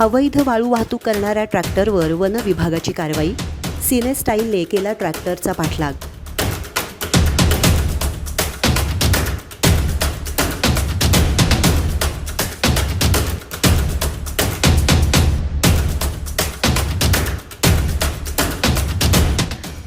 अवैध वाळू वाहतूक करणाऱ्या ट्रॅक्टरवर वन विभागाची कारवाई सिनेस्टाईलने केला ट्रॅक्टरचा पाठलाग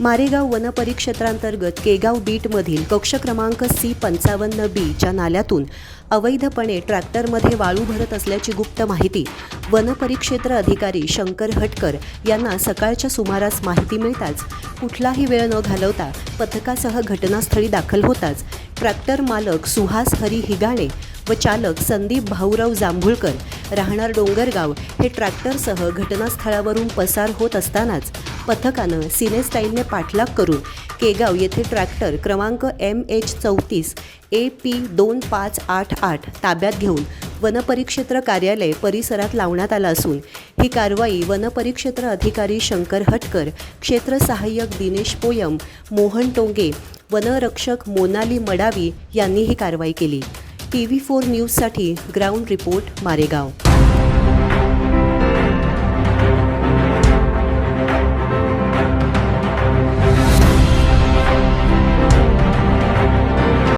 मारेगाव वनपरिक्षेत्रांतर्गत केगाव बीटमधील कक्ष क्रमांक सी पंचावन्न बीच्या नाल्यातून अवैधपणे ट्रॅक्टरमध्ये वाळू भरत असल्याची गुप्त माहिती वनपरिक्षेत्र अधिकारी शंकर हटकर यांना सकाळच्या सुमारास माहिती मिळताच कुठलाही वेळ न घालवता पथकासह घटनास्थळी दाखल होताच ट्रॅक्टर मालक सुहास हरी हिगाणे व चालक संदीप भाऊराव जांभुळकर राहणार डोंगरगाव हे ट्रॅक्टरसह घटनास्थळावरून पसार होत असतानाच पथकानं सिने स्टाईलने पाठलाग करून केगाव येथे ट्रॅक्टर क्रमांक एम एच चौतीस ए पी दोन पाच आठ आठ ताब्यात घेऊन वनपरिक्षेत्र कार्यालय परिसरात लावण्यात आलं असून ही कारवाई वनपरिक्षेत्र अधिकारी शंकर हटकर क्षेत्र सहाय्यक दिनेश पोयम मोहन टोंगे वनरक्षक मोनाली मडावी यांनी ही कारवाई केली. टी व्ही फोर न्यूजसाठी ग्राउंड रिपोर्ट मारेगाव.